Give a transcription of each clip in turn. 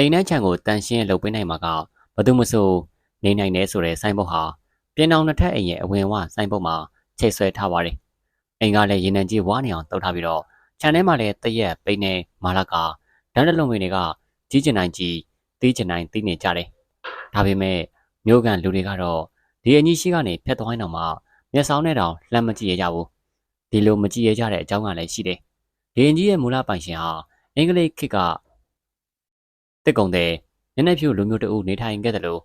အိမ်နှက်ချံကိုတန်ရှင်းလုပ်ပေးနိုင်မှာကဘသူမဆိုနေနိုင်တယ်ဆိုတဲ့စိုင်းဘုတ်ဟာပြင်အောင်နှစ်ထပ်အိမ်ရဲ့အဝင်ဝစိုင်းဘုတ်မှာချိတ်ဆွဲထားပါတယ်။အိမ်ကလည်းရေနံကြီးဝါနေအောင်တုပ်ထားပြီးတော့ခြံထဲမှာလည်းတရက်ပိန်းနေမာလာကဒန်းတလုံးဝင်တွေကကြီးကျင်နိုင်ကြီးတီးကျင်နိုင်တီးနေကြတယ်။ဒါပေမဲ့မျိုးကန်လူတွေကတော့ဒီအကြီးရှိကနေဖျက်သွားရင်တော့မှမျက်စောင်းနဲ့တောင်လှမ်းမကြည့်ရကြဘူး။ဒီလိုမကြည့်ရကြတဲ့အကြောင်းကလည်းရှိတယ်။ဒီအကြီးရဲ့မူလပိုင်ရှင်ဟာအင်္ဂလိပ်ခေတ်က တစ်ကုံတဲ့ညနေဖြူလူမျိုးတအုပ်နေထိုင်ခဲ့တယ်လို့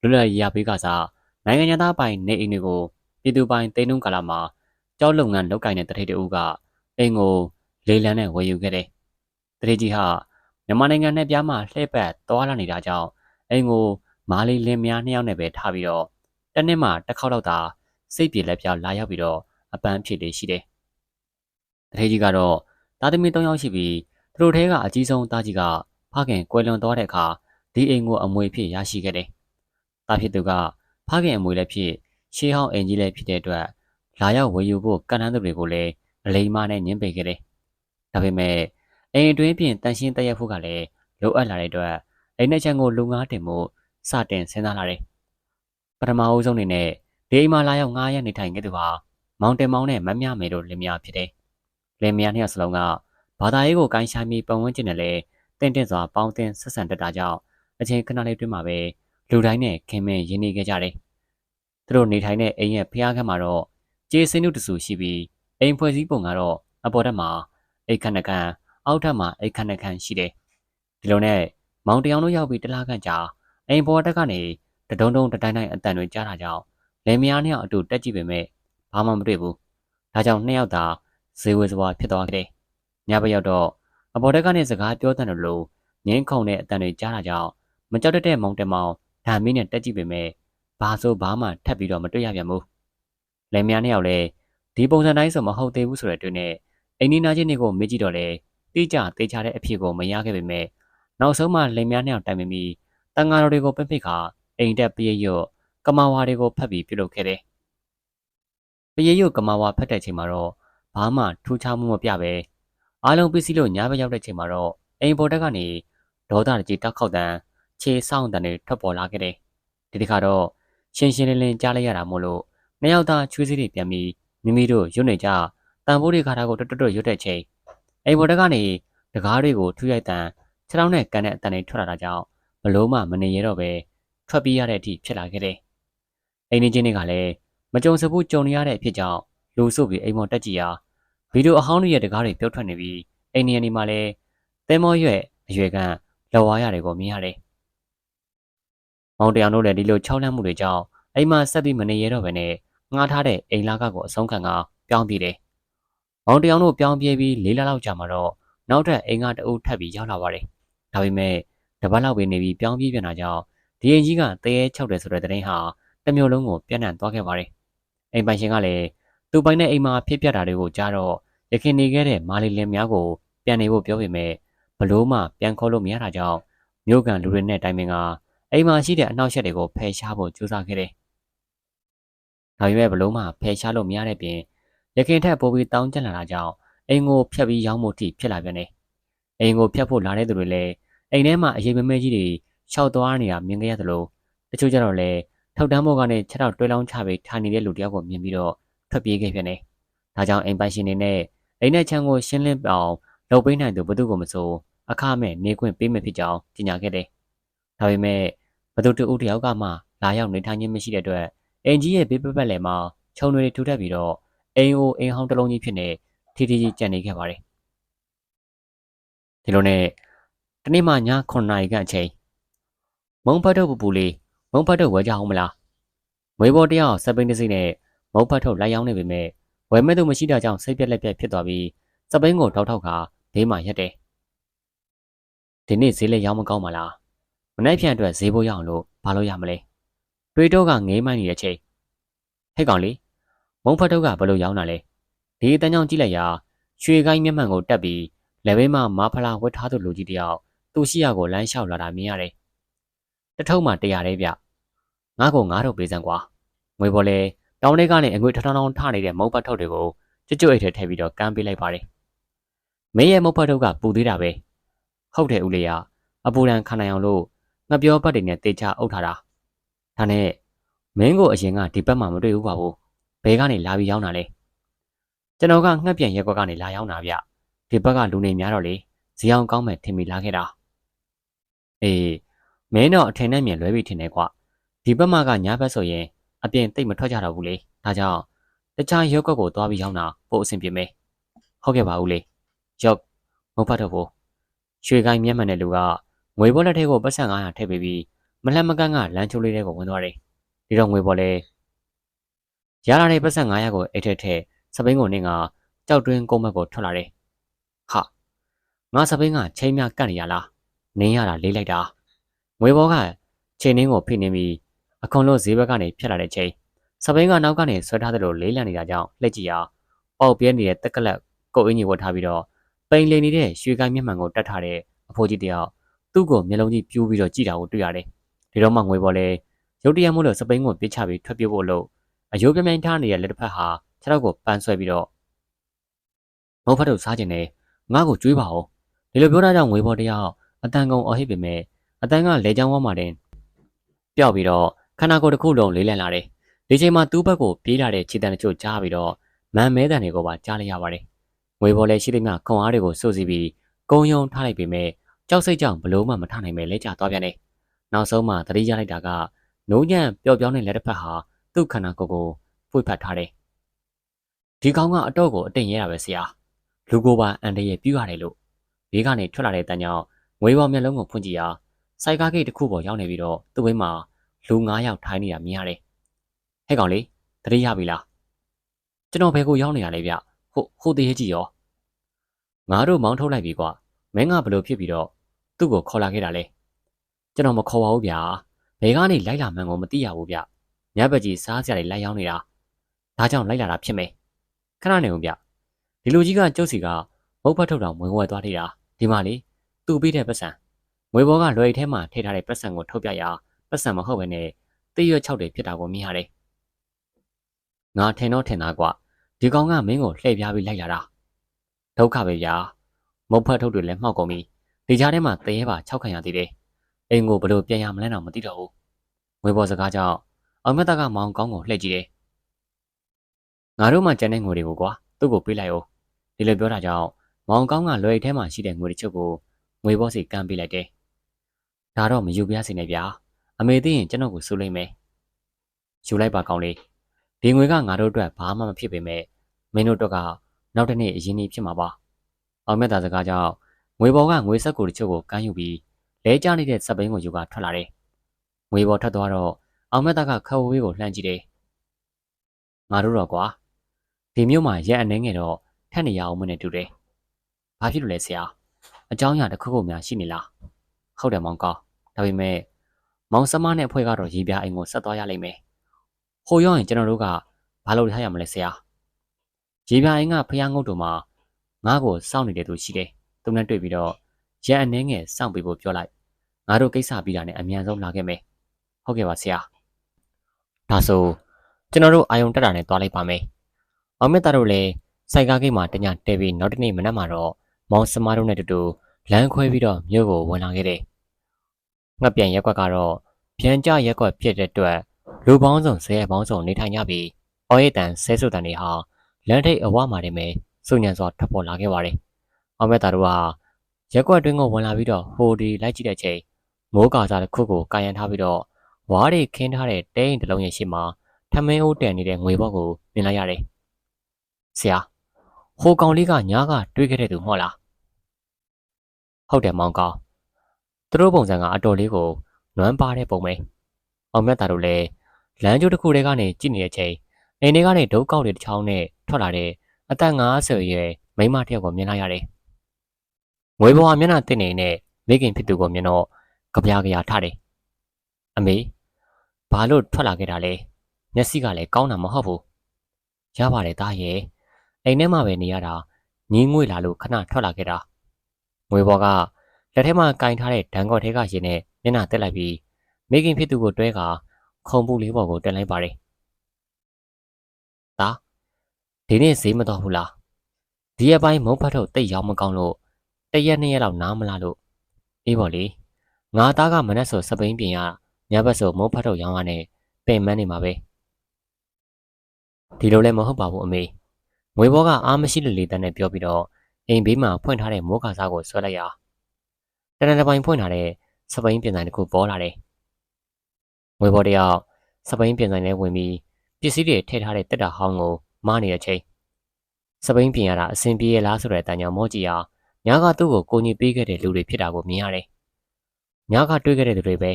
လွတ်လပ်ရေးရပေးကစားနိုင်ငံသားပိုင်နေအိမ်တွေကိုပြည်သူပိုင်တိန်းနှုံးကာလမှာကြောက်လုပ်ငန်းလုပ်ကိုင်တဲ့တထိတ်တအုပ်ကအိမ်ကိုလေလံနဲ့ဝယ်ယူခဲ့တယ်။တထိတ်ကြီးဟာမြန်မာနိုင်ငံနဲ့ပြားမှာလှည့်ပတ်သွားလာနေတာကြောင့်အိမ်ကိုမာလီလင်းများနှစ်ယောက်နဲ့ပဲထားပြီးတော့တစ်နှစ်မှတစ်ခေါက်တော့သာစိတ်ပြေလက်ပြောက်လာရောက်ပြီးတော့အပန်းဖြစ်လေရှိတယ်။တထိတ်ကြီးကတော့သားသမီး၃ယောက်ရှိပြီးသူတို့ထဲကအကြီးဆုံးသားကြီးက ဖခင်ကွယ်လွန်သွားတဲ့အခါဒီအိမ်ကိုအမွေဖြစ်ရရှိခဲ့တယ်။သားဖြစ်သူကဖခင်အမွေလည်းဖြစ်ရှေးဟောင်းအိမ်ကြီးလည်းဖြစ်တဲ့အတွက်လာရောက်ဝယ်ယူဖို့ကန့်လန်းသူတွေကိုလည်းအလိမ္မာနဲ့ညှင်းပယ်ခဲ့တယ်။ဒါပေမဲ့အိမ်အတွင်းပြင်တန်ရှင်းတရက်ဖို့ကလည်းလိုအပ်လာတဲ့အတွက်အိမ်နဲ့ချန်ကိုလူငါးတင်မှုစတင်စဉ်းစားလာတယ်။ပထမအဦးဆုံးအနေနဲ့ဒီအိမ်မှာလာရောက်ငားရနေထိုင်ခဲ့သူဟာမောင်တင်မောင်နဲ့မမြမေတို့လင်မယားဖြစ်တယ်။လင်မယားနှစ်ယောက်စလုံးကဘာသာရေးကိုကိုင်းရှာပြီးပတ်ဝန်းကျင်နဲ့လည်း တင့်တင့်စွာပေါင်းတင်ဆက်ဆံတတ်တာကြောင့်အချင်းခဏလေးတွင်းမှာပဲလူတိုင်းနဲ့ခင်မင်ရင်းနှီးခဲ့ကြတယ်။သူတို့နေထိုင်တဲ့အိမ်ရဲ့ဖျားခန်းမှာတော့ကျေးစင်းတို့တစုရှိပြီးအိမ်ဖွဲ့စည်းပုံကတော့အပေါ်ထက်မှာအိတ်ခဏခန့်အောက်ထပ်မှာအိတ်ခဏခန့်ရှိတယ်။ဒီလိုနဲ့မောင်တယောင်တို့ရောက်ပြီးတလားခန့်ကြာအိမ်ပေါ်တက်ကနေတဒုံဒုံတတိုင်းတိုင်းအတန်တွေကြားတာကြောင့်လင်မယားနှစ်ယောက်အတူတက်ကြည့်ပေမဲ့ဘာမှမတွေ့ဘူး။ဒါကြောင့်နှစ်ယောက်သာဇေဝစွာဖြစ်သွားခဲ့တယ်။ညဘက်ရောက်တော့ အပေါ်တက်ကနေစကားပြောတဲ့လို့ငင်းခုန်တဲ့အတန်တွေကြားတာကြောင့်မကြောက်တတ်တဲ့မောင်တမောင်ဓာမင်းနဲ့တက်ကြည့်ပေမဲ့ဘာဆိုဘာမှထပ်ပြီးတော့မတွေ့ရပြန်ဘူး။လင်မယားနှစ်ယောက်လည်းဒီပုံစံတိုင်းဆိုမဟုတ်သေးဘူးဆိုတဲ့တွေ့နဲ့အိမ်နီးနားချင်းတွေကိုမေးကြည့်တော့လေတိကျသေးချတဲ့အဖြစ်ကိုမရခဲ့ပေမဲ့နောက်ဆုံးမှလင်မယားနှစ်ယောက်တိုင်ပင်ပြီးတန်ဃာတော်တွေကိုပိတ်ပိတ်ခါအိမ်တက်ပြေးရွတ်ကမာဝါတွေကိုဖတ်ပြီးပြုလုပ်ခဲ့တယ်။ပြေးရွတ်ကမာဝါဖတ်တဲ့ချိန်မှာတော့ဘာမှထူးခြားမှုမပြပဲ အားလုံးပြီးစီးလို့ညာဘက်ရောက်တဲ့ချိန်မှာတော့အိမ်ပေါ်တက်ကနေဒေါသတကြီးတောက်ခောက်တန်းခြေဆောင်တန်းတွေထွက်ပေါ်လာခဲ့တယ်။ဒီတစ်ခါတော့ရှင်းရှင်းလင်းလင်းကြားလိုက်ရတာမို့လို့နှစ်ယောက်သားချွေးစည်းတွေပြန်ပြီးမိမိတို့ရွတ်နေကြတန်ဖိုးတွေခါတာကိုတွတ်တွတ်ရွတ်တဲ့ချိန်အိမ်ပေါ်တက်ကနေတကားတွေကိုထူရိုက်တန်းခြေထောက်နဲ့ကန်တဲ့အတန်တွေထွက်လာတာကြောင့်ဘလို့မှမနေရတော့ပဲထွက်ပြေးရတဲ့အထိဖြစ်လာခဲ့တယ်။အိမ်နေချင်းတွေကလည်းမကြုံစဘူးကြုံနေရတဲ့အဖြစ်ကြောင့်လူစုပြီးအိမ်ပေါ်တက်ကြည့်ရာ ဗီဒီယိုအဟောင်းတွေရဲ့တကားတွေပြုတ်ထွက်နေပြီးအိန္ဒိယနေမှာလည်းသဲမောရွက်အရွယ်ကလော်ဝါရတယ်ကိုမြင်ရတယ်။မောင်တယောင်တို့လည်းဒီလိုချောက်လန့်မှုတွေကြောင့်အိမ်မှာဆက်ပြီးမနေရတော့ဘဲနဲ့ငှားထားတဲ့အိမ်လာကကိုအဆုံးခံကပြောင်းပြေးတယ်။မောင်တယောင်တို့ပြောင်းပြေးပြီးလေးလလောက်ကြာမှတော့နောက်ထပ်အိမ်ကတအုပ်ထပ်ပြီးရောက်လာပါတယ်။ဒါပေမဲ့တပတ်လောက်ပဲနေပြီးပြောင်းပြေးပြန်တာကြောင့်ဒီအိမ်ကြီးကတရေချောက်တယ်ဆိုတဲ့တဲ့ရင်ဟာတမျိုးလုံးကိုပြန့်နှံ့သွားခဲ့ပါတယ်။အိမ်ပိုင်ရှင်ကလည်း သူပိုင်တဲ့အိမ်မှာဖြစ်ပျက်တာတွေကိုကြားတော့ရခင်နေခဲ့တဲ့မာလီလင်များကိုပြန်နေဖို့ပြောပေမဲ့ဘလို့မှပြန်ခေါ်လို့မရတာကြောင့်မြို့ကန်လူတွေနဲ့တိုင်ပင်ကအိမ်မှာရှိတဲ့အနှောက်အယှက်တွေကိုဖယ်ရှားဖို့ကြိုးစားခဲ့တယ်။ဒါပေမဲ့ဘလို့မှဖယ်ရှားလို့မရတဲ့ပြင်ရခင်ထက်ပိုပြီးတောင်းကျလာတာကြောင့်အိမ်ကိုဖျက်ပြီးရောင်းဖို့ထိဖြစ်လာပြန်တယ်။အိမ်ကိုဖျက်ဖို့လာတဲ့သူတွေလည်းအိမ်ထဲမှာအရေးမမဲကြီးတွေရှောက်သွားနေတာမြင်ခဲ့ရသလိုတချို့ကျတော့လည်းထောက်တန်းဘောကနေခြေထောက်တွဲလောင်းချပြီးထိုင်နေတဲ့လူတယောက်ကိုမြင်ပြီးတော့ ထွက်ပြေးခဲ့ပြန်တယ်။ဒါကြောင့်အိမ်ပိုင်ရှင်တွေနဲ့အိမ်နဲ့ချမ်းကိုရှင်းလင်းအောင်လုပ်ပေးနိုင်သူဘသူကိုမဆိုအခမဲ့နေခွင့်ပေးမယ်ဖြစ်ကြောင်းကြေညာခဲ့တယ်။ဒါပေမဲ့ဘသူတူဦးတယောက်ကမှလာရောက်နေထိုင်ခြင်းမရှိတဲ့အတွက်အင်ကြီးရဲ့ဘေးပပတ်လယ်မှာခြုံတွေထူထပ်ပြီးတော့အိမ်အိုအိမ်ဟောင်းတစ်လုံးကြီးဖြစ်နေထီထီကြီးကြံနေခဲ့ပါတယ်။ဒီလိုနဲ့တနေ့မှည9နာရီခန့်အချိန်မုံဖတ်ထုတ်ပူပူလေးမုံဖတ်ထုတ်ဝယ်ကြအောင်မလား။ဝေဘော်တယောက်စပိန်တစ်စိမ့်နဲ့ မုံဖတ်ထုတ်လိုက်ရောက်နေပေမဲ့ဝယ်မဲ့သူမရှိတာကြောင့်စိတ်ပြက်လက်ပြက်ဖြစ်သွားပြီးစပိန်ကိုတောက်ထောက်ခါဘေးမှာရက်တယ်။ဒီနေ့ဈေးလည်းရောင်းမကောင်းပါလား။မနေ့ဖြန်အတွက်ဈေးဖို့ရအောင်လို့ဘာလို့ရမလဲ။တွေးတော့ကငေးမိုင်းနေတဲ့ချိန်ဟဲ့ကောင်လေးမုံဖတ်ထုတ်ကဘလို့ရောင်းတာလဲ။ဒီအတန်းကြောင့်ကြည့်လိုက်ရာရွှေကိုင်းမျက်မှန်ကိုတက်ပြီးလက်ဘေးမှာမာဖလာဝတ်ထားသူလူကြီးတယောက်သူ့ရှိရကိုလမ်းလျှောက်လာတာမြင်ရတယ်။တထုံးမှတရားရဲဗျ။ငါ့ကိုငါးထုတ်ပေးစမ်းကွာ။ငွေပေါ်လဲ တောင်းလေးကနေအငွေထထောင်းထောင်းထနေတဲ့မုံဖတ်ထုတ်တွေကိုကျွတ်ကျွတ်အိတ်ထဲထည့်ပြီးတော့ကမ်းပေးလိုက်ပါတယ်။မင်းရဲ့မုတ်ဖတ်ထုတ်ကပူသေးတာပဲ။ဟုတ်တယ်ဦးလေးရအပူဒဏ်ခံနိုင်အောင်လို့ငှက်ပြောပတ်တွေနဲ့တေချအုပ်ထားတာဒါနဲ့မင်းကိုအရင်ကဒီဘက်မှာမတွေ့ဘူးပါဘူးဘဲကနေလာပြီးရောက်တာလေကျွန်တော်ကငှက်ပြန်ရက်ကွက်ကနေလာရောက်တာဗျဒီဘက်ကလူနေများတော့လေဇီအောင်ကောင်းမဲ့ထင်မိလာခဲ့တာအေးမင်းတော့အထင်နဲ့မြင်လွဲပြီးထင်တယ်ကွဒီဘက်မှာကညာဘက်ဆိုရင် အပြင်တိတ်မထွက်ကြတော့ဘူးလေဒါကြောင့်တခြားရက်ကွက်ကိုသွားပြီးရောက်တာပို့အဆင်ပြေမယ်ဟုတ်ကဲ့ပါဦးလေရောက်မဟုတ်ဖတ်တော့ဘူးရွှေကိုင်းမျက်မှန်တဲ့လူကငွေဘောလက်ထဲကိုပတ်စံ900ထည့်ပေးပြီးမလှမ်းမကန်းကလမ်းချိုးလေးတွေကိုဝင်သွားတယ်ဒီတော့ငွေဘောလဲရလာတဲ့ပတ်စံ900ကိုအိတ်ထက်ထည့်စပိန်ကိုနင်းကကြောက်တွင်းကုန်းဘက်ကိုထွက်လာတယ်ဟာငါစပိန်ကချိန်မြကတ်နေရလားနင်းရတာလေးလိုက်တာငွေဘောကချိန်နှင်းကိုဖိနေပြီး အခွန်လို့ဈေးဘက်ကနေဖြတ်လာတဲ့ချိန်စပိန်ကနောက်ကနေဆွဲထားသလိုလေးလံနေတာကြောင့်လက်ကြည့်အောင်ပေါက်ပြဲနေတဲ့တက်ကလက်ကုတ်အင်းကြီးဝတ်ထားပြီးတော့ပိန်လိန်နေတဲ့ရွှေကိုင်းမျက်မှန်ကိုတတ်ထားတဲ့အဖိုးကြီးတယောက်သူ့ကိုမျက်လုံးကြီးပြူးပြီးတော့ကြည့်တာကိုတွေ့ရတယ်ဒီတော့မှငွေပေါ်လဲရုတ်တရက်မို့လို့စပိန်ကိုပြစ်ချပြီးထွက်ပြေးဖို့လို့အယိုးပြမြိုင်ထားနေတဲ့လက်တစ်ဖက်ဟာခြေထောက်ကိုပန်းဆွဲပြီးတော့မဟုတ်ဖတ်တော့စားခြင်းနဲ့ငါ့ကိုကြွေးပါဦးဒီလိုပြောတာကြောင့်ငွေပေါ်တယောက်အတန်ကုန်အဟိပေမဲ့အတန်ကလေချောင်းဝမ်းမှာတင်ပျောက်ပြီးတော့ ခန္ဓာကိုယ်တစ်ခုလုံးလေးလံလာတယ်ဒီချိန်မှာသူ့ဘက်ကိုပြေးလာတဲ့ခြေတံတချို့ကြားပြီးတော့မန်မဲတန်တွေကိုပါကြားလိုက်ရပါတယ်ငွေပေါ်လဲရှိသမျှခွန်အားတွေကိုစိုးစီပြီးကုံယုံထားလိုက်ပေမဲ့ကြောက်စိတ်ကြောင့်ဘလို့မှမထနိုင်ပဲလဲကျသွားပြန်တယ်နောက်ဆုံးမှသတိရလိုက်တာကနိုးညံ့ပျော့ပြောင်းတဲ့လက်တစ်ဖက်ဟာသူ့ခန္ဓာကိုယ်ကိုဖွေ့ဖတ်ထားတယ်ဒီကောင်ကအတော့ကိုအတင်ရဲတာပဲဆရာလူကိုပါအန်တရဲ့ပြူရတယ်လို့ဘေးကနေထွက်လာတဲ့တန်ကြောင့်ငွေပေါ်မျက်လုံးကိုဖွင့်ကြည့်ရာစိုက်ကားဂိတ်တစ်ခုပေါ်ရောက်နေပြီးတော့သူ့ဝင်းမှာ လူ9ယောက်ထိုင်နေတာမြင်ရတယ်ဟဲ့ကောင်လေးတတိရပြီလားကျွန်တော်ဘယ်ကိုရောက်နေရလဲဗျဟိုဟိုတည်းကြီးရောငါတို့မောင်းထုတ်လိုက်ပြီကွာမင်းကဘလို့ဖြစ်ပြီးတော့သူ့ကိုခေါ်လာခဲ့တာလဲကျွန်တော်မခေါ်ပါဘူးဗျာဘယ်ကနေလိုက်လာမှန်းကိုမသိရဘူးဗျညဘက်ကြီးစားစရာတွေလိုက်ရောက်နေတာဒါကြောင့်လိုက်လာတာဖြစ်မယ်ခဏနေဦးဗျဒီလူကြီးကကျုပ်စီကမုတ်ဖတ်ထုတ်တော်ဝင်ဝဲသွားထိတာဒီမှာလေသူ့ပြီးတဲ့ပတ်စံငွေဘောကလွယ်ထဲမှာထည့်ထားတဲ့ပတ်စံကိုထုတ်ပြရာ ပတ်စံမဟုတ်ဘဲနဲ့တေးရွက်၆တွေဖြစ်တာကိုမြင်ရတယ်ငါထင်တော့ထင်သားကွာဒီကောင်ကမင်းကိုလှည့်ပြားပြီးလိုက်လာတာဒုက္ခပဲဗျာမုတ်ဖတ်ထုတ်တွေလည်းမှောက်ကုန်ပြီဒီကြားထဲမှာတရေပါ၆ခံရသေးတယ်အိမ်ကိုဘလို့ပြန်ရမလဲတော့မသိတော့ဘူးငွေပေါ်စကားကြောင့်အောင်မြတ်ကမောင်ကောင်းကိုလှည့်ကြည့်တယ်ငါတို့မှကြံတဲ့ငွေတွေကိုကွာသူ့ကိုပေးလိုက်အောင်ဒီလိုပြောတာကြောင့်မောင်ကောင်းကလွယ်ထဲမှာရှိတဲ့ငွေတချို့ကိုငွေဘောစီကမ်းပေးလိုက်တယ်ဒါတော့မယူပြရစေနဲ့ဗျာ အမေသိရင်ကျွန်တော်ကိုစိုးလိုက်မယ်ယူလိုက်ပါကောင်းလေးဒီငွေကငါတို့အတွက်ဘာမှမဖြစ်ပေမဲ့မင်းတို့တော့ကနောက်တစ်နေ့အရင်ကြီးဖြစ်မှာပါအောင်မြတ်သားစကားကြောင့်ငွေဘော်ကငွေဆက်ကိုတချို့ကိုကမ်းယူပြီးလဲကျနေတဲ့စပိန်ကိုယူကထွက်လာတယ်ငွေဘော်ထပ်သွားတော့အောင်မြတ်သားကခဝဝေးကိုလှမ်းကြည့်တယ်ငါတို့တော့ကွာဒီမြို့မှာရက်အနေငယ်တော့ထက်နေရအောင်မနဲ့တူတယ်ဘာဖြစ်လို့လဲဆရာအကြောင်းအရာတစ်ခုခုများရှိနေလားဟုတ်တယ်မောင်ကောဒါပေမဲ့ မောင်စမနဲ့အဖွဲ့ကတော့ရေပြားအိမ်ကိုဆက်သွားရလိမ့်မယ်ဟိုရောက်ရင်ကျွန်တော်တို့ကဘာလုပ်ထားရမလဲဆရာရေပြားအိမ်ကဖျားငုတ်တို့မှာငါ့ကိုစောင့်နေတဲ့သူရှိတယ်။သူနဲ့တွေ့ပြီးတော့ရန်အနေငယ်စောင့်ပေးဖို့ပြောလိုက်။ငါတို့ကိစ္စပြီးတာနဲ့အမြန်ဆုံးလာခဲ့မယ်။ဟုတ်ကဲ့ပါဆရာ။ဒါဆိုကျွန်တော်တို့အာယုံတက်တာနဲ့တွားလိုက်ပါမယ်။အောင်မြတ်သားတို့လည်းစိုက်ကားဂိတ်မှာတညတဲပြီးနောက်တနေ့မနက်မှာတော့မောင်စမားတို့နဲ့တူတူလမ်းခွဲပြီးတော့မြို့ကိုဝင်လာခဲ့တယ်။ ငှက်ပြန်ရက်ကွက်ကတော့ပြန်ကြရက်ကွက်ဖြစ်တဲ့အတွက်လူပေါင်းစုံဆဲပေါင်းစုံနေထိုင်ကြပြီးအော်ရည်တန်ဆဲဆုတန်တွေဟာလမ်းထိပ်အဝမှာတည်းပဲစုညံစွာထပ်ပေါ်လာခဲ့ပါတယ်။အောင်မြတ်သားတို့ဟာရက်ကွက်တွင်းကိုဝင်လာပြီးတော့ဟိုဒီလိုက်ကြည့်တဲ့ချိန်မိုးကာစားတစ်ခုကိုကာယံထားပြီးတော့ဝါးတွေခင်းထားတဲ့တဲအိမ်တစ်လုံးရဲ့ရှေ့မှာထမင်းအိုးတန်နေတဲ့ငွေဘောက်ကိုမြင်လိုက်ရတယ်။ဆရာဟိုကောင်လေးကညားကတွေးခဲ့တဲ့သူမဟုတ်လား။ဟုတ်တယ်မောင်ကောင် သူတို့ပုံစံကအတော်လေးကိုနွမ်းပါတဲ့ပုံပဲ။အောင်မြတ်သားတို့လည်းလမ်းကျိုးတစ်ခုထဲကနေကြည့်နေတဲ့ချိန်အိမ်ထဲကနေဒုတ်ကောက်တွေတစ်ချောင်းနဲ့ထွက်လာတဲ့အသက်50အရွယ်မိန်းမတစ်ယောက်ကိုမြင်လိုက်ရတယ်။ငွေပေါ်မျက်နှာတစ်နေနဲ့မိခင်ဖြစ်သူကိုမြင်တော့ကြပြားကြရာထားတယ်။အမေဘာလို့ထွက်လာခဲ့တာလဲ။မျက်စိကလည်းကောင်းတာမဟုတ်ဘူး။ရပါတယ်သားရဲ့။အိမ်ထဲမှာပဲနေရတာငင်းငွေလာလို့ခဏထွက်လာခဲ့တာ။ငွေပေါ်က လက်ထဲမှာကင်ထားတဲ့ဒန်ကော့ထဲကရင်နဲ့မျက်နှာတက်လိုက်ပြီးမိခင်ဖြစ်သူကိုတွဲကခုံပူလေးပေါ်ကိုတက်လိုက်ပါတယ်။သားဒီနေ့ဈေးမတော်ဘူးလားဒီရက်ပိုင်းမုံဖတ်ထုတ်တိတ်ရောက်မကောင်းလို့တရက်နှစ်ရက်လောက်နားမလားလို့အေးပေါ့လေငါသားကမနဲ့ဆိုစပိန်ပြင်ရညဘက်ဆိုမုံဖတ်တော့ရောင်းရနဲ့ပင်မန်းနေမှာပဲဒီလိုလည်းမဟုတ်ပါဘူးအမေငွေဘောကအားမရှိလို့လေတန်းနဲ့ပြောပြီးတော့အိမ်ဘေးမှာဖွင့်ထားတဲ့မိုးကာစားကိုဆွဲလိုက်ရ တနင်္လာပိုင်းဖွင့်ထားတဲ့စပိန်ပြင်ဆိုင်တစ်ခုပေါ်လာတယ်ငွေဘောတယောက်စပိန်ပြင်ဆိုင်ထဲဝင်ပြီးပစ္စည်းတွေထည့်ထားတဲ့တက်တာဟောင်းကိုမားနေတဲ့အချိန်စပိန်ပြင်ရတာအဆင်ပြေရလားဆိုတဲ့အတန်ကြောင့်မောကြည့်အောင်ညာကသူ့ကိုကိုကြီးပေးခဲ့တဲ့လူတွေဖြစ်တာကိုမြင်ရတယ်။ညာကတွေးခဲ့တဲ့သူတွေပဲ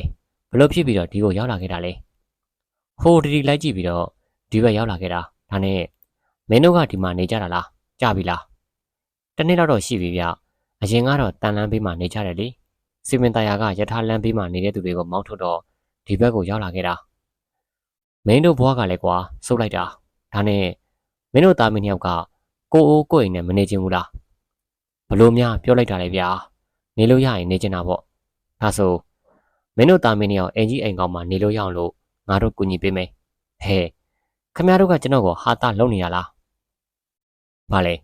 ဘလို့ဖြစ်ပြီးတော့ဒီကိုရောက်လာခဲ့တာလဲ။ဟိုတီတီလိုက်ကြည့်ပြီးတော့ဒီဘက်ရောက်လာခဲ့တာ။ဒါနဲ့မင်းတို့ကဒီမှာနေကြတာလား။ကြပြီလား။တနေ့တော့ရှိပြီဗျ။ အရင်ကတော့တန်လန်းဘေးမှာနေကြတယ်လေ။စီမင်တရာကယထာလန်းဘေးမှာနေတဲ့သူတွေကိုမောင်းထုတ်တော့ဒီဘက်ကိုရောက်လာခဲ့တာ။မင်းတို့ဘွားကလည်းကွာစိုးလိုက်တာ။ဒါနဲ့မင်းတို့သားမင်းတယောက်ကကိုအိုးကိုအိမ်နဲ့မနေချင်ဘူးလားဘလို့များပြောလိုက်တာလေဗျာနေလို့ရရင်နေချင်တာပေါ့ဒါဆိုမင်းတို့တာမင်းယောက်အင်ကြီးအိမ်ကောင်မှာနေလို့ရအောင်လို့ငါတို့ကူညီပေးမယ်ဟဲ့ခမရတို့ကကျွန်တော်ကိုဟာတာလုံနေရလားဘာလဲ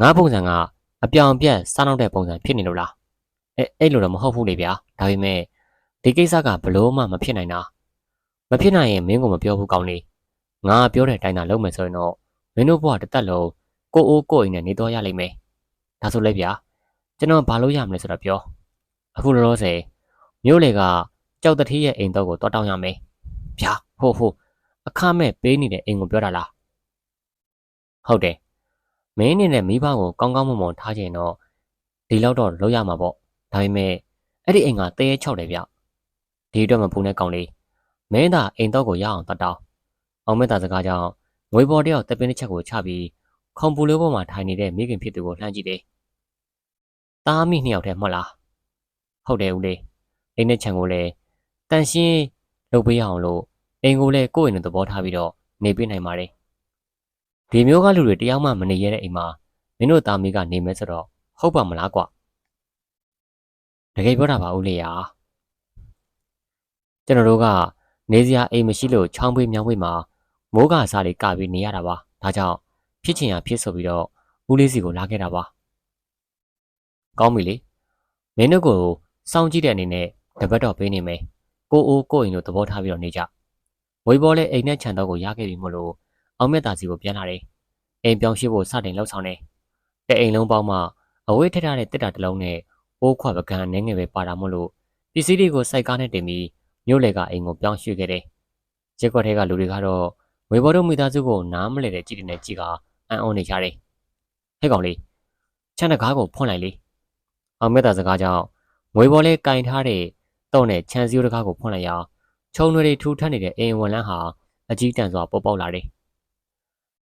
ငါပုံစံက အပြောင်ပြက်စားနောက်တဲ့ပုံစံဖြစ်နေလို့လားအဲအဲ့လိုတော့မဟုတ်ဘူးလေဗျာဒါပေမဲ့ဒီကိစ္စကဘလို့မှမဖြစ်နိုင်တာမဖြစ်နိုင်ရင်မင်းကမပြောဘူးကောင်းလေငါပြောတဲ့အတိုင်းသာလုပ်မယ်ဆိုရင်တော့မင်းတို့ဘဝတစ်သက်လုံးကိုအိုးကိုအိမ်နဲ့နေတော့ရလိမ့်မယ်ဒါဆိုလဲဗျာကျွန်တော်ဘာလို့ရမလဲဆိုတော့ပြောအခုလောလောဆယ်မြို့လေကကြောက်တတိရဲ့အိမ်တော့ကိုတွားတောင်းရမယ်ဗျာဟိုဟိုအခမဲ့ပေးနေတဲ့အိမ်ကိုပြောတာလားဟုတ်တယ် မင်းအနေနဲ့မိဘကိုကောင်းကောင်းမွန်မွန်ထားခြင်းတော့ဒီလောက်တော့လုပ်ရမှာပေါ့ဒါပေမဲ့အဲ့ဒီအိမ်ကတဲရဲချောက်တယ်ဗျဒီအတွက်မပူနဲ့ကောင်းလေးမင်းသာအိမ်တော့ကိုရအောင်တတ်တောင်းအောင်မဲ့တာစကားကြောင့်ငွေပေါ်တယောက်တပင်းတစ်ချက်ကိုချပြီးခုံပူလေးပေါ်မှာထိုင်နေတဲ့မိခင်ဖြစ်သူကိုလှမ်းကြည့်တယ်။တားမိနှစ်ယောက်တည်းမှတ်လား။ဟုတ်တယ်ဦးလေး။အိမ်နဲ့ခြံကိုလည်းတန်ရှင်းလုပ်ပေးအောင်လို့အိမ်ကိုလည်းကိုယ့်အိမ်နဲ့သဘောထားပြီးတော့နေပေးနိုင်ပါတယ်။ ဒီမျိုးကလူတွေတယောက်မှမနေရတဲ့အိမ်မှာမင်းတို့သားမီးကနေမဲဆိုတော့ဟုတ်ပါမလားကွ။တကယ်ပြောတာပါဦးလေးရာ။ကျွန်တော်တို့ကနေစရာအိမ်မရှိလို့ချောင်းပွေးမြောင်းပွေးမှာမိုးကစားလေးကပြီးနေရတာပါ။ဒါကြောင့်ဖြစ်ချင်ရဖြစ်ဆိုပြီးတော့ဦးလေးစီကိုလာခဲ့တာပါကောင်းပြီလေမင်းတို့ကိုစောင့်ကြည့်တဲ့အနေနဲ့တပတ်တော့ပေးနေမယ်ကိုအိုးကိုအိမ်တို့သဘောထားပြီးတော့နေကြဝေဘော်လည်းအိမ်နဲ့ခြံတော့ကိုရခဲ့ပြီမို့လို့ အောင်မြတ်သားစီကိုပြန်လာတယ်အိမ်ပြောင်းရှိဖို့စတင်လှုပ်ဆောင်တယ်တဲ့အိမ်လုံးပေါင်းမှအဝေးထထတဲ့တစ်တာတစ်လုံးနဲ့အိုးခွပကံနည်းငယ်ပဲပါတာမို့လို့ပစ္စည်းတွေကိုစိုက်ကားနဲ့တင်ပြီးမြို့လေကအိမ်ကိုပြောင်းရွှေ့ခဲ့တယ်ရက်ွက်ထဲကလူတွေကတော့ဝေဘော်တို့မိသားစုကိုနားမလဲတဲ့ကြည့်တဲ့ကြည့်ကအံ့ဩနေကြတယ်ဟဲ့ကောင်လေးချမ်းတကားကိုဖွင့်လိုက်လေအောင်မြတ်တာစကားကြောင့်ငွေဘော်လေးကင်ထားတဲ့တော့နဲ့ချမ်းစည်းတကားကိုဖွင့်လိုက်ရာခြုံတွေထူထပ်နေတဲ့အိမ်ဝန်လန်းဟာအကြီးတန်းစွာပေါပေါလာတယ်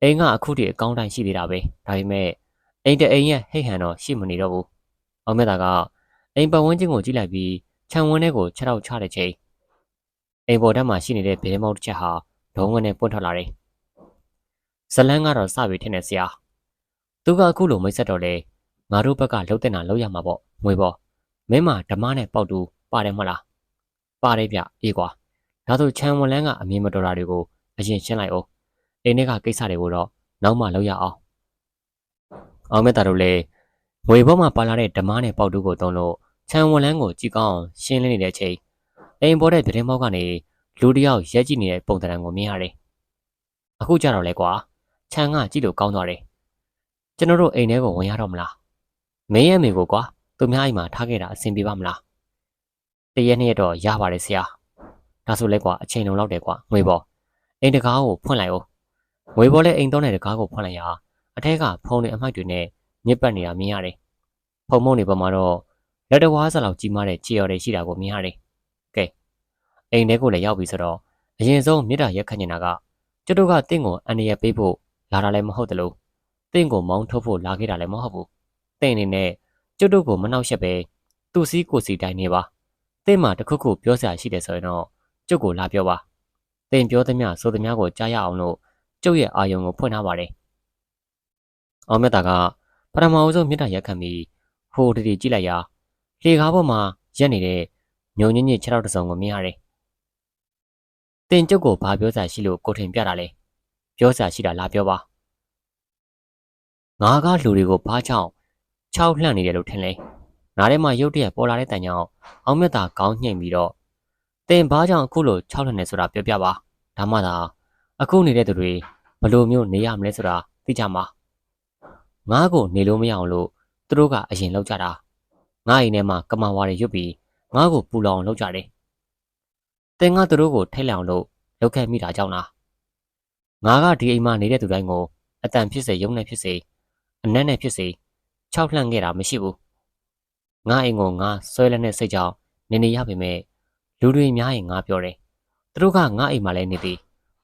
အိမ်ကအခုတည်းအကောင်းတိုင်းရှိသေးတာပဲဒါပေမဲ့အိမ်တအိမ်ရဲ့ဟိတ်ဟန်တော့ရှိမနေတော့ဘူးအောင်မြတ်တာကအိမ်ပတ်ဝန်းကျင်ကိုကြည့်လိုက်ပြီးခြံဝန်းထဲကိုခြေထောက်ချတဲ့ချိန်အိမ်ပေါ်တက်မှာရှိနေတဲ့ဘဲမောက်တစ်ချက်ဟာဒုံးဝနဲ့ပွင့်ထွက်လာတယ်ဇလန်းကတော့စပြီထင်တယ်ဆရာသူကအခုလိုမိတ်ဆက်တော့လေငါတို့ဘက်ကလှုပ်တဲ့နာလှုပ်ရမှာပေါ့ငွေပေါ့မင်းမဓမ္မနဲ့ပေါက်တူပါတယ်မလားပါတယ်ဗျအေးကွာဒါဆိုချန်ဝန်လန်းကအမြင်မတော်တာတွေကိုအရင်ရှင်းလိုက်အောင် အိမ်ထဲကကိစ္စတွေကိုတော့နောက်မှလုပ်ရအောင်အောင်မေတ္တာတို့လည်းငွေဘောမှာပါလာတဲ့ဓမ္မနဲ့ပေါက်တူကိုတုံးလို့ချန်ဝန်လန်းကိုကြည့်ကောင်းရှင်းလင်းနေတဲ့အချိန်အိမ်ပေါ်တဲ့ပြတင်းမောက်ကနေလူတယောက်ရက်ကြည့်နေတဲ့ပုံသဏ္ဍာန်ကိုမြင်ရတယ်အခုကြတော့လေကွာခြံကကြည့်လို့ကောင်းသွားတယ်ကျွန်တော်တို့အိမ်ထဲကိုဝင်ရတော့မလားမင်းရဲ့မိကိုကွာသူများအိမ်မှာထားခဲ့တာအဆင်ပြေပါမလားတရက်နှစ်ရက်တော့ရပါတယ်ဆရာဒါဆိုလဲကွာအချိန်လုံးလောက်တယ်ကွာငွေပေါ်အိမ်တကားကိုဖွင့်လိုက်အော င်ငွေပေါ်လဲအိမ်သုံးတဲ့တကားကိုဖွင့်လိုက်ရာအထက်ကဖုံတွေအမိုက်တွေနဲ့ညစ်ပတ်နေတာမြင်ရတယ်ဖုံမုံတွေပေါ်မှာတော့လက်တော်ဝါးစလောက်ကြီးမားတဲ့ခြေရော်တွေရှိတာကိုမြင်ရတယ်ကဲအိမ်ထဲကိုလည်းရောက်ပြီဆိုတော့အရင်ဆုံးမြစ်တာရက်ခတ်နေတာကကျွတ်တို့ကတင့်ကိုအန်ရရပေးဖို့လာတာလည်းမဟုတ်တလို့တင့်ကိုမောင်းထုတ်ဖို့လာခဲ့တာလည်းမဟုတ်ဘူးတင့်အနေနဲ့ကျွတ်တို့ကိုမနှောက်ယှက်ပဲသူ့စည်းကိုစီတိုင်းနေပါတင့်မှာတခုခုပြောစရာရှိတယ်ဆိုရင်တော့ကျုပ်ကိုလာပြောပါတင့်ပြောသမျှဆိုသမျှကိုကြားရအောင်လို့ ကျုပ်ရဲ့အာယုံကိုဖွင့်ထားပါတယ်အောင်မြတ်တာကပထမအဆုံးမြတ်တာရက်ခံပြီးဟိုတတိကြည့်လိုက်ရာလေကားပေါ်မှာရက်နေတဲ့ညုံညင်းညစ်ခြေထောက်တစ်စုံကိုမြင်ရတယ်တင်ကျုပ်ကိုဘာပြောစရာရှိလို့ကိုထင်ပြတာလဲပြောစရာရှိတာလာပြောပါငါကလူတွေကိုဘာကြောင့်ခြောက်လှန့်နေတယ်လို့ထင်လဲနားထဲမှာရုတ်တရက်ပေါ်လာတဲ့တန်ကြောင့်အောင်မြတ်သာခေါင်းညှိပြီးတော့တင်ဘာကြောင့်အခုလို၆လက်နေဆိုတာပြောပြပါဒါမှသာ အခုနေတဲ့သူတွေဘလို့မျိုးနေရမလဲဆိုတာသိကြမှာငါးကိုနေလို့မရအောင်လို့သူတို့ကအရင်လောက်ကြတာငါ့အိမ်ထဲမှာကမာဝါတွေရွတ်ပြီးငါ့ကိုပူလောင်လောက်ကြတယ်တင်ကသူတို့ကိုထိတ်လောင်လို့လောက်ခဲ့မိတာကြောင့်လားငါကဒီအိမ်မှာနေတဲ့သူတိုင်းကိုအတန်ဖြစ်စေရုံနဲ့ဖြစ်စေအနက်နဲ့ဖြစ်စေခြောက်လှန့်ခဲ့တာမရှိဘူးငါအိမ်ကိုငါဆွဲလက်နဲ့စိတ်ကြောင့်နေနေရပေမဲ့လူတွေများရင်ငါပြောတယ်သူတို့ကငါအိမ်မှာလဲနေသည်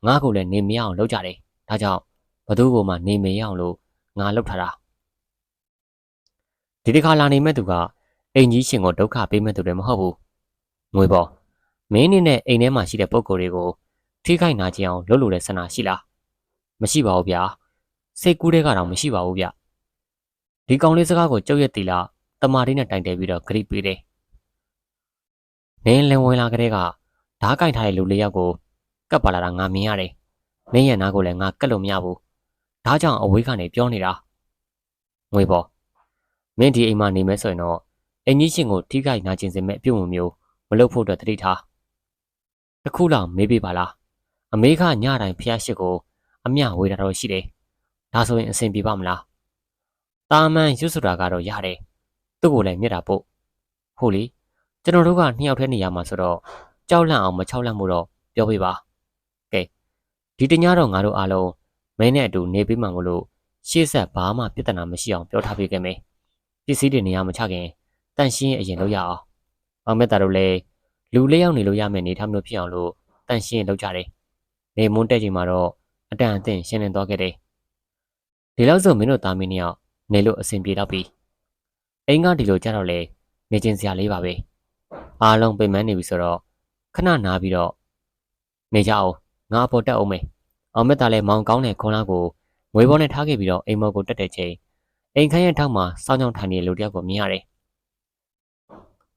ငါကိုလည်းနေမရအောင်လုပ်ကြတယ်ဒါကြောင့်ဘသူ့ကိုမှနေမရအောင်လို့ငါလုပ်ထားတာဒီတစ်ခါလာနေမဲ့သူကအိမ်ကြီးရှင်ကိုဒုက္ခပေးမဲ့သူတွေမဟုတ်ဘူးငွေပေါ်မင်းနေနဲ့အိမ်ထဲမှာရှိတဲ့ပုံကိုယ်တွေကိုထိခိုက်နာကျင်အောင်လုပ်လို့တဲ့ဆန္ဒရှိလားမရှိပါဘူးဗျာစိတ်ကူးတဲ့ကတော့မရှိပါဘူးဗျဒီကောင်လေးစကားကိုကြုတ်ရက်တီလာတမာတိနဲ့တိုင်တယ်ပြီးတော့ဂရိပေးတယ်နင်းလင်ဝင်လာကလေးကဓားကင်ထားတဲ့လူလေးယောက်ကို ကပ်ပါလာတာငါမြင်ရတယ်နင်းရဲ့နားကိုလည်းငါကတ်လို့မရဘူးဒါကြောင့်အဝေးကနေပြောနေတာငွေပေါ်မင်းဒီအိမ်မှာနေမဲဆိုရင်တော့အင်ကြီးရှင်ကိုထိခိုက်နာကျင်စေမဲ့အပြုံမျိုးမလုပ်ဖို့အတွက်တတိထားတခုလောက်မေးပြပါလားအမေကညတိုင်းဖျားရှိကိုအမျှဝေတာတော့ရှိတယ်ဒါဆိုရင်အဆင်ပြေပါမလားတာမန်ရွတ်ဆိုတာကတော့ရတယ်သူ့ကိုလည်းမြတ်တာပို့ဟုတ်လေကျွန်တော်တို့ကနှစ်ယောက်တည်းနေရမှာဆိုတော့ကြောက်လန့်အောင်မချောက်လန့်မှုတော့ပြောပြပါကဲ ဒီတညတော့ငါတို့အားလုံးမင်းနဲ့အတူနေပြီးမှမလို့ရှေ့ဆက်ဘာမှပြဿနာမရှိအောင်ပြောထားပေးခဲ့မယ်ပစ္စည်းတွေနေရာမချခင်တန့်ရှင်းအရင်လုပ်ရအောင်အောင်မြတ်တာတို့လည်းလူလေးယောက်နေလို့ရမယ်နေထားမျိုးဖြစ်အောင်လို့တန့်ရှင်းလုပ်ကြတယ်နေမွန်းတက်ချိန်မှာတော့အတန်အသင့်ရှင်းလင်းသွားခဲ့တယ်ဒီလောက်ဆိုမင်းတို့သားမင်းနှစ်ယောက်နေလို့အဆင်ပြေတော့ပြီအိမ်ကဒီလိုကြတော့လေနေချင်းစရာလေးပါပဲအားလုံးပြင်မနေပြီဆိုတော့ခဏနားပြီးတော့နေကြအောင် ငါအပေါ်တက်အောင်မယ်အောင်မက်သားလည်းမောင်ကောင်းတဲ့ခွန်လာကိုငွေဘောနဲ့ထားခဲ့ပြီးတော့အိမ်မော်ကိုတက်တဲ့ချိန်အိမ်ခန်းရဲ့ထောက်မှာစောင်းကြောင်ထိုင်နေတဲ့လူတစ်ယောက်ကိုမြင်ရတယ်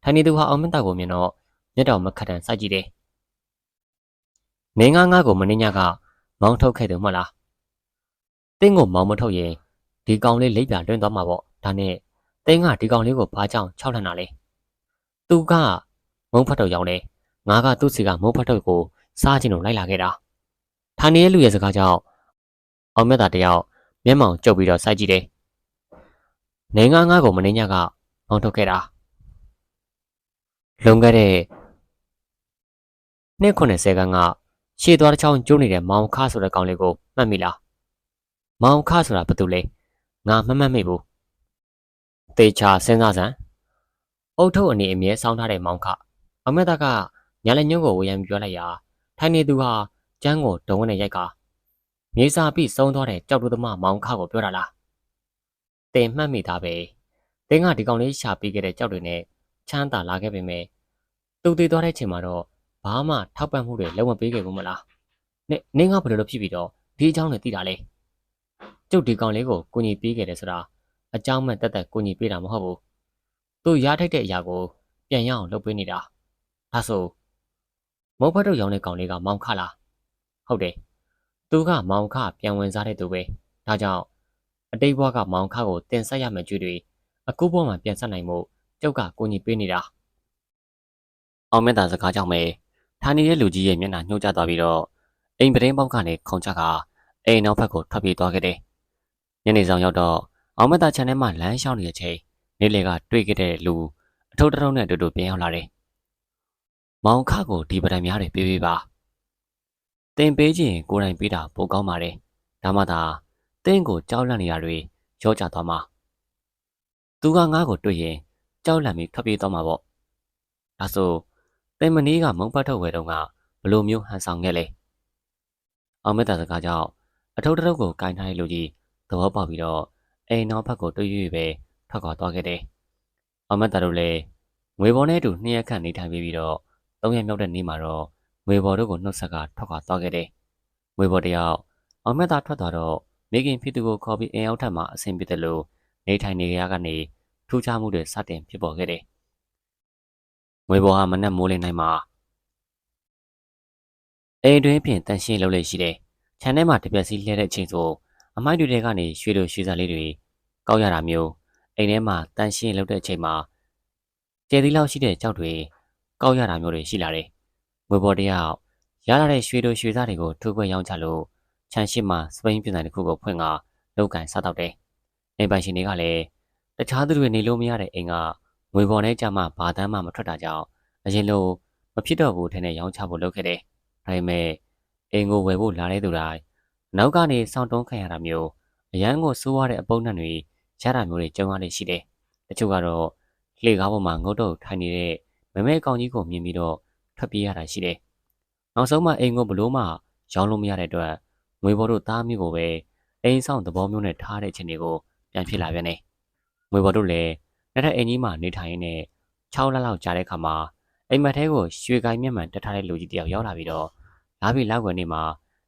ထိုင်နေသူဟာအောင်မက်သားကိုမြင်တော့မျက်တော်မခတ်တန်စိုက်ကြည့်တယ်နေငါငါကိုမင်းညကမောင်းထုတ်ခဲ့တယ်မဟုတ်လားတင်းကိုမောင်းမထုတ်ရင်ဒီကောင်လေးလိပ်ပြတွင်းသွားမှာပေါ့ဒါနဲ့တင်းကဒီကောင်လေးကိုဘာကြောင့်ခြောက်လှမ်းတာလဲသူကမုံဖတ်တော့ရောက်တယ်ငါကသူ့စီကမုံဖတ်တော့ကို စားခြင်းလို့လိုက်လာခဲ့တာထိုင်နေတဲ့လူရဲ့စကားကြောင့်အောင်မြတ်တာတယောက်မျက်မှောင်ကျုပ်ပြီးတော့စိုက်ကြည့်တယ်နေငါငါကိုမင်းညကမောင်းထုတ်ခဲ့တာလွန်ခဲ့တဲ့နှစ်90ခန်းကရှေ့သွားတစ်ချောင်းကျိုးနေတဲ့မောင်ခါဆိုတဲ့ကောင်လေးကိုမှတ်မိလားမောင်ခါဆိုတာဘာတူလဲငါမမှတ်မိဘူးတေချာစဉ်းစားစမ်းအုတ်ထုတ်အနေအမြဲစောင်းထားတဲ့မောင်ခအမေတကညာလက်ညွန့်ကိုဝေယံပြောလိုက်ရာ ထိုင်နေသူဟာကျန်းကိုဒုံဝနဲ့ရိုက်ကမြေစာပြီးစုံသွားတဲ့ကြောက်တူသမားမောင်ခကိုပြောတာလားတင်မှတ်မိသားပဲတင်းကဒီကောင်လေးရှာပေးခဲ့တဲ့ကြောက်တွေနဲ့ချမ်းသာလာခဲ့ပေမဲ့သူတည်သွားတဲ့ချိန်မှာတော့ဘာမှထောက်ပံ့မှုတွေလုံးဝပေးခဲ့ဘူးမလားနေနေငါဘယ်လိုလုပ်ဖြစ်ပြီးတော့ဒီအကြောင်းနဲ့သိတာလဲကျုပ်ဒီကောင်လေးကိုကိုညီပေးခဲ့တယ်ဆိုတာအကြောင်းမဲ့တက်တက်ကိုညီပေးတာမဟုတ်ဘူးသူရားထိုက်တဲ့အရာကိုပြန်ရအောင်လုပ်ပေးနေတာဒါဆို မုတ်ဖတ်တို့ရောင်းတဲ့ကောင်လေးကမောင်ခလားဟုတ်တယ်သူကမောင်ခပြန်ဝင်စားတဲ့သူပဲဒါကြောင့်အတိတ်ဘဝကမောင်ခကိုတင်ဆက်ရမယ့်ကြွေးတွေအခုဘဝမှာပြန်ဆက်နိုင်မှုကျုပ်ကကိုညီပေးနေတာအောင်မြတ်တာစကားကြောင့်ပဲထိုင်နေတဲ့လူကြီးရဲ့မျက်နှာညှို့ကျသွားပြီးတော့အိမ်ပတင်းပေါက်ကနေခုံချကအိမ်နောက်ဘက်ကိုထွက်ပြေးသွားခဲ့တယ်။ညနေဆောင်ရောက်တော့အောင်မသားချန်ထဲမှာလမ်းလျှောက်နေတဲ့ချိန်နေလေကတွေ့ခဲ့တဲ့လူအထုပ်တုံးနဲ့အတူတူပြန်ရောက်လာတယ်။ မောင်ခကိုဒီပဒံများတွေပြေးပြေးပါ။တင်ပေးခြင်းကိုယ်တိုင်ပေးတာပိုကောင်းပါတယ်။ဒါမှသာတင်းကိုကြောက်လန့်နေတာတွေရောကြသွားမှာ။သူကငါ့ကိုတွေ့ရင်ကြောက်လန့်ပြီးထွက်ပြေးသွားမှာပေါ့။ဒါဆိုတင်မနီးကမုံပတ်ထုတ်ဝဲတော့ကဘလိုမျိုးဟန်ဆောင်ခဲ့လဲအောင်မေတ္တာစကားကြောင့်အထုပ်တထုပ်ကိုကင်ထားတဲ့လူကြီးသဘောပေါက်ပြီးတော့အိမ်နောက်ဘက်ကိုတွေး၍ပဲထွက်ခွာသွားခဲ့တယ်အောင်မေတ္တာတို့လည်းငွေပေါ်နဲ့အတူနှစ်ရက်ခန့်နေထိုင်ပြီးတော့ သုံးရက်မြောက်တဲ့နေ့မှာတော့ငွေပေါ်တို့ကိုနှုတ်ဆက်ကထွက်ခွာသွားခဲ့တယ်ငွေပေါ်တယောက်အောင်မေတ္တာထွက်သွားတော့မိခင်ဖြစ်သူကိုခေါ်ပြီးအိမ်အောက်ထပ်မှာအဆင်ပြေတယ်လို့နေထိုင်နေရကနေထူးခြားမှုတွေစတင်ဖြစ်ပေါ်ခဲ့တယ်ငွေပေါ်ဟာမနက်မိုးလင်းတိုင်းမှာအိမ်တွင်းပြင်တန်ရှင်းလုပ်လေရှိတယ်။ခြံထဲမှာတပြက်စီလှဲတဲ့အချိန်ဆိုအမိုက်တွေထဲကနေရွှေလိုရွှေစားလေးတွေကောက်ရတာမျိုးအိမ်ထဲမှာတန်ရှင်းလုပ်တဲ့အချိန်မှာကျယ်သီးလောက်ရှိတဲ့ကြောက်တွေ ကောက်ရတာမျိုးတွေရှိလာတယ်။ငွေပေါ်တယောက်ရလာတဲ့ရွှေတို့ရွှေသားတွေကိုထိုးခွဲရောင်းချလို့ခြံရှိမှစပိန်ပြည်နယ်တစ်ခုကိုဖွင့်ကလောက်ကန်စားတော့တယ်။နေပိုင်ရှင်တွေကလည်းတခြားသူတွေနေလို့မရတဲ့အိမ်ကငွေပေါ်နဲ့ကြမှာဘာတမ်းမှမထွက်တာကြောင့်အရင်လိုမဖြစ်တော့ဘူးထင်တဲ့ရောင်းချဖို့လုပ်ခဲ့တယ်။ဒါပေမဲ့အိမ်ကိုဝယ်ဖို့လာတဲ့သူတိုင်းနောက်ကနေစောင့်တုံးခံရတာမျိုးအရန်ကိုစိုးရတဲ့အပုံနဲ့တွေရတာမျိုးတွေကြုံရတဲ့ရှိတယ်။တချို့ကတော့လှေကားပေါ်မှာငုတ်တော့ထိုင်နေတဲ့ မမဲကောင်ကြီးကိုမြင်ပြီးတော့ထွက်ပြေးရတာရှိတယ်။နောက်ဆုံးမှအိမ်ကိုဘလို့မှရောင်းလို့မရတဲ့အတွက်ငွေဘော်တို့သားမျိုးကိုပဲအိမ်ဆောင်သဘောမျိုးနဲ့ထားတဲ့ခြင်းတွေကိုပြန်ဖြစ်လာပြန်တယ်။ငွေဘော်တို့လည်းနှစ်ထပ်အိမ်ကြီးမှာနေထိုင်ရင်းနဲ့6လလောက်ကြာတဲ့အခါမှာအိမ်မက်ထဲကိုရွှေကိုင်းမျက်မှန်တက်ထားတဲ့လူကြီးတယောက်ရောက်လာပြီးတော့လာပြီးလောက်ွယ်နေမှာ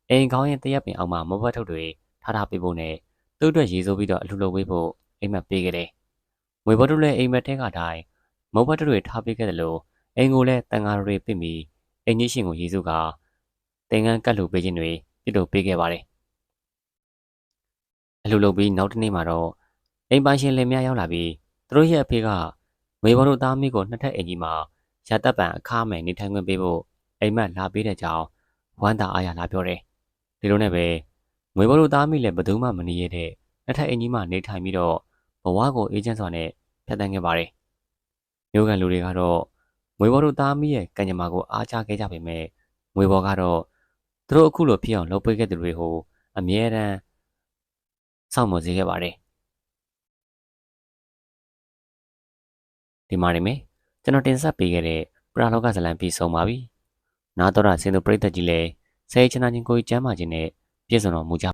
အိမ်ကောင်းရင်တရက်ပင်အောင်မှာမဘတ်ထုတ်တွေထားထားပေးဖို့နဲ့သူ့အတွက်ရေဆိုးပြီးတော့အလှူလုပ်ပေးဖို့အိမ်မက်ပေးခဲ့တယ်။ငွေဘော်တို့လည်းအိမ်မက်ထဲကတိုင်း မဘတ်ထုတ်တွေထားပေးခဲ့တယ်လို့အိမ်ကိုလည်းတန်ဃာတွေပြစ်ပြီးအင်ကြီးရှင်ကိုရေစုကတင်ငန်းကတ်လူပေးခြင်းတွေပြုလုပ်ပေးခဲ့ပါတယ်။အလှလုပ်ပြီးနောက်တစ်နေ့မှာတော့အိမ်ပိုင်ရှင်လင်မယားရောက်လာပြီးသူတို့ရဲ့အဖေကငွေဘော်တို့သားမိကိုနှစ်ထပ်အင်ကြီးမှာရတပ်ပံအခါမယ်နေထိုင်ခွင့်ပေးဖို့အိမ်မက်လာပေးတဲ့ကြောင်းဝမ်းသာအားရလာပြောတယ်။ဒီလိုနဲ့ပဲငွေဘော်တို့သားမိလည်းဘယ်သူမှမနေရတဲ့နှစ်ထပ်အင်ကြီးမှာနေထိုင်ပြီးတော့ဘဝကိုအေဂျင့်စွာနဲ့ဖျက်ဆီးခဲ့ပါတယ်။ မျိုးကန်လူတွေကတော့ငွေဘော်တို့သားမိရဲ့ကံကြမ္မာကိုအားချခဲ့ကြပေမဲ့ငွေဘော်ကတော့သူတို့အခုလိုဖြစ်အောင်လုပ်ပေးခဲ့သူတွေဟိုအမြဲတမ်းစောင့်မစေခဲ့ပါတယ်ဒီမှာနေမယ်ကျွန်တော်တင်ဆက်ပေးခဲ့တဲ့ပရာလောကဇလံပြီးဆုံးပါပြီနားတော်တာစင်သူပရိသတ်ကြီးလည်းဆဲချနာချင်းကိုကျမ်းမာခြင်းနဲ့ပြည့်စုံတော်မူကြ